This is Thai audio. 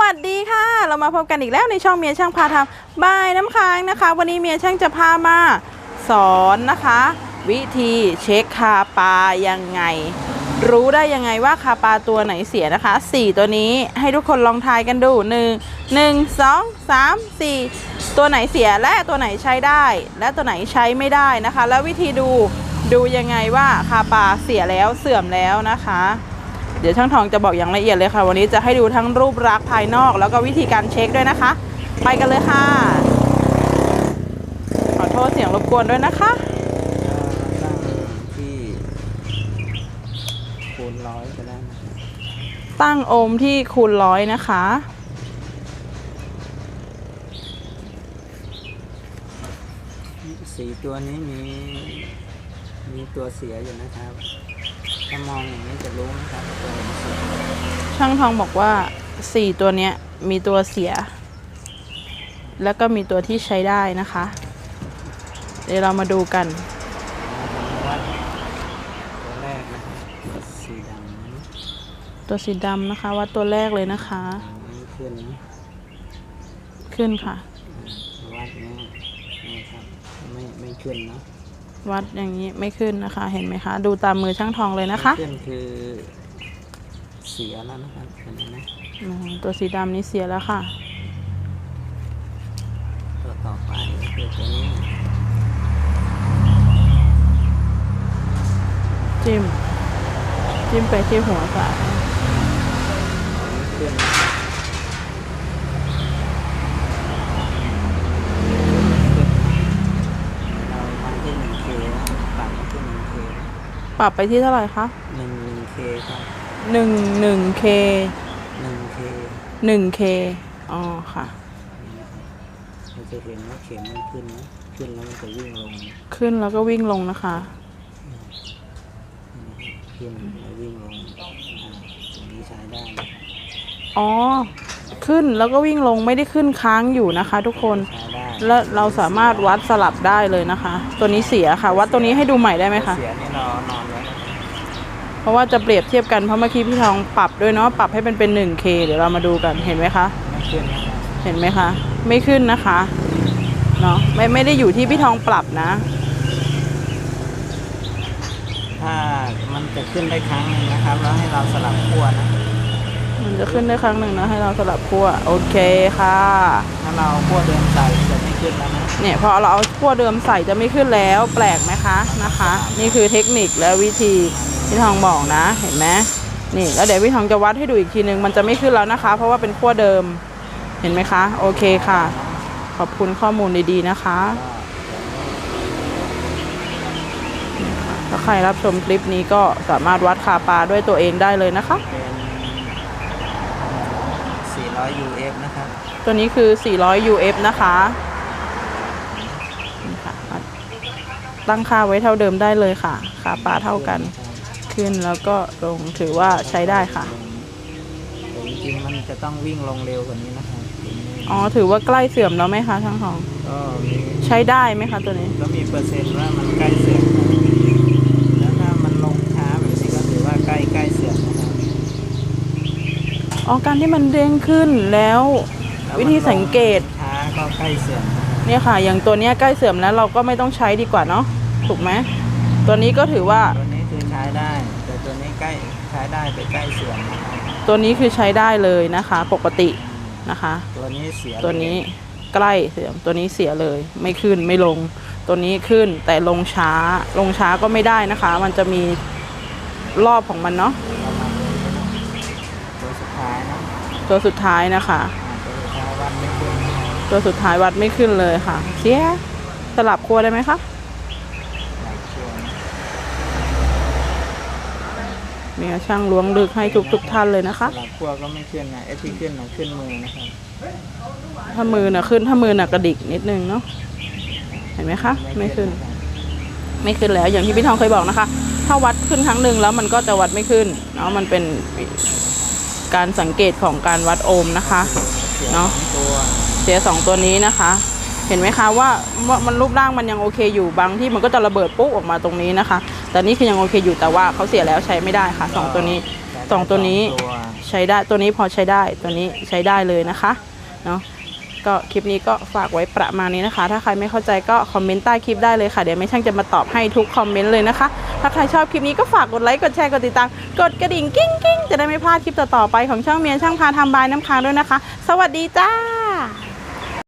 วัสดีค่ะ เรามาพบกันอีกแล้วในช่องเมียช่างพาทำบายน้ำค้างนะคะ วันนี้เมียช่างจะพามาสอนนะคะ วิธีเช็คคาปลายังไง รู้ได้ยังไงว่าคาปลาตัวไหนเสียนะคะ 4 ตัวนี้ให้ทุกคนลองทายกันดู 1 1 2 3 4 ตัวไหนเสียและตัวไหนใช้ได้ และตัวไหนใช้ไม่ได้นะคะ แล้ววิธีดูดูยังไงว่าคาปลาเสียแล้วเสื่อมแล้วนะคะ ดี๋ยวช่างทองจะบอกอย่างละเอียดเลยค่ะ วันนี้จะให้ดูทั้งรูปลักษณ์ภายนอก แล้วก็วิธีการเช็คด้วยนะคะ ไปกันเลยค่ะ ขอโทษเสียงรบกวนด้วยนะคะตั้งที่คูณร้อยก็ได้นะครับตั้งโอห์มที่คูณร้อยนะคะ สีตัวนี้มีมีตัวเสียอยู่นะครับ ถ้ามองอย่างนี้จะรู้นะครับตัวไหนเสียช่างทองบอกว่า4ตัวเนี้ยมีตัวเสีย แล้วก็มีตัวที่ใช้ได้นะคะ เดี๋ยวเรามาดูกันวัดตัวแรกนะครับสีดำนี้ตัวสีดำนะคะวัดตัวแรกเลยนะคะไม่ขึ้นนะขึ้นค่ะ วัดเนี้ยนี่ครับไม่ไม่ขึ้นเนาะ วัดอย่างนี้ไม่ขึ้นนะคะ เห็นไหมคะ ดูตามมือช่างทองเลยนะคะไม่ขึ้นคือเสียแล้วนะครับเห็นไหมอืมตัวสีดำนี้เสียแล้วค่ะ ตัวต่อไปก็คือตัวนี้จิ้ม จิ้มไปที่หัวสายไม่ขึ้นนะครับเรามาที่หนึ่งเคนะปรับมาที่หนึ่งเค ปรับไปที่เท่าไหร่คะหนึ่งหนึ่งเคครับหนึ่งหนึ่งเคหนึ่งเคหนึ่งเคอ๋อค่ะเราจะเห็นว่าเข็มมันขึ้นนะขึ้นแล้วมันจะวิ่งลงขึ้นแล้วก็วิ่งลงนะคะขึ้นแล้ววิ่งลงอ่าตรงนี้ใช้ได้นะอ๋อ ขึ้นแล้วก็วิ่งลงไม่ได้ขึ้นค้างอยู่นะคะ ทุกคนใช้ได้และเราสามารถวัดสลับได้เลยนะคะ ตัวนี้เสียค่ะ วัดตัวนี้ให้ดูใหม่ได้ไหมคะเสียนี่เรา นอนไว้นะครับเพราะว่าจะเปรียบเทียบกันเพราะเมื่อกี้พี่ทองปรับด้วยเนาะปรับให้เป็นเป็น 1K เดี๋ยวเรามาดูกันเห็นไหมคะไม่ขึ้นนะครับเห็นไหมคะ ไม่ขึ้นนะคะเนาะไม่ไม่ได้อยู่ที่พี่ทองปรับนะ ถ้ามันจะขึ้นได้ครั้งหนึงนะครับ แล้วให้เราสลับขั้วนะ มันจะขึ้นได้ครั้งหนึ่งนะให้เราสลับขั้วโอเคค่ะ ถ้าเราขั้วเดิมใส่จะไม่ ขึ้นแล้วนะเนี่ยพอเราเอาขั้วเดิมใส่จะไม่ขึ้นแล้วแปลกไหมคะนะคะ นี่คือเทคนิคและวิธีที่ทองบอกนะเห็นไหมนี่แล้วเดี๋ยวพี่ทองจะวัดให้ดูอีกทีนึงมันจะไม่ขึ้นแล้วนะคะ เพราะว่าเป็นขั้วเดิมเห็นไหมคะ โอเคค่ะ ขอบคุณข้อมูลดีๆนะคะถ้าใครรับชมคลิปนี้ก็สามารถวัดคาปลาด้วยตัวเองได้เลยนะคะเป็น400 UF นะครับ ตัวนี้คือ 400 UF นะคะนี่ค่ะ ตั้งค่าไว้เท่าเดิมได้เลยค่ะค่าปลาเท่ากัน ขึ้นแล้วก็ลงถือว่าใช้ได้ค่ะ แต่จริงๆมันจะต้องวิ่งลงเร็วกว่านี้นะครับตัวนี้อ๋อ ถือว่าใกล้เสื่อมแล้วไหมคะช่างทอง ก็มีใช้ได้ไหมคะตัวนี้ ก็มีเปอร์เซ็นต์ว่ามันใกล้เสื่อมครับแล้วถ้ามันลงช้าแบบนี้ก็ถือว่าใกล้ใกล้เสื่อมนะครับอ๋อ การที่มันเด้งขึ้นแล้วแล้ววิธีสังเกตมันลช้า ก็ใกล้เสื่อมนะครับเนี่ยค่ะ อย่างตัวเนี้ยใกล้เสื่อมแล้วเราก็ไม่ต้องใช้ดีกว่าเนาะถูกไหมตัวนี้ก็ถือว่าตัวนี้คือใช้ได้ แต่ตัวนี้ใกล้ใช้ได้แต่ใกล้เสื่อมนะครับตัวนี้คือใช้ได้เลยนะคะ ปกตินะคะ ตัวนี้เสียตัวนี้ใกล้เสื่อมตัวนี้เสียเลย ไม่ขึ้นไม่ลง ตัวนี้ขึ้นแต่ลงช้าลงช้าก็ไม่ได้นะคะ มันจะมีรอบของมันเนาะประมาณนี้ตัวสุดท้ายนะตัวสุดท้ายนะคะอ่าตัวสุดท้ายวันไม่ขึ้นนะครับ ตัวสุดท้ายวัดไม่ขึ้นเลยค่ะเสียสลับครัวได้ไหมคะหลายช่วงมีช่างล้วงลึกให้ทุกทุกๆท่านเลยนะคะสลับขั้วก็ไม่ขึ้นนะไอ้ที่ขึ้นนะขึ้นมือนะครับถ้ามือน่ะขึ้นถ้ามือน่ะกระดิกนิดนึงเนาะเห็นไหมคะ ไม่ขึ้นนะครับไม่ขึ้นแล้วอย่างที่พี่ทองเคยบอกนะคะ ถ้าวัดขึ้นครั้งหนึ่งแล้วมันก็จะวัดไม่ขึ้นเนาะมันเป็นการสังเกตของการวัดโอห์มนะคะเสียเนอะสองตัว เสียสองตัวนี้นะคะ เห็นไหมคะว่ามันรูปร่างมันยังโอเคอยู่บางที่มันก็จะระเบิดปุ๊บออกมาตรงนี้นะคะ แต่นี่คือยังโอเคอยู่แต่ว่าเขาเสียแล้วใช้ไม่ได้ค่ะสองตัวนี้ใช้สองตัวนี้ใช้ได้ตัวนี้พอใช้ได้ตัวนี้ใช้ได้เลยนะคะเนาะก็คลิปนี้ก็ฝากไว้ประมาณนี้นะคะ ถ้าใครไม่เข้าใจก็คอมเมนต์ใต้คลิปได้เลยค่ะ เดี๋ยวไม่ช่างจะมาตอบให้ทุกคอมเมนต์เลยนะคะ ถ้าใครชอบคลิปนี้ก็ฝากกดไลค์ กดแชร์ กดติดตาม กดกระดิ่งกิ้งกิ้งจะได้ไม่พลาดคลิปต่อๆไปของช่องเมียช่างพาทำบายน้ำค้างด้วยนะคะ สวัสดีจ้า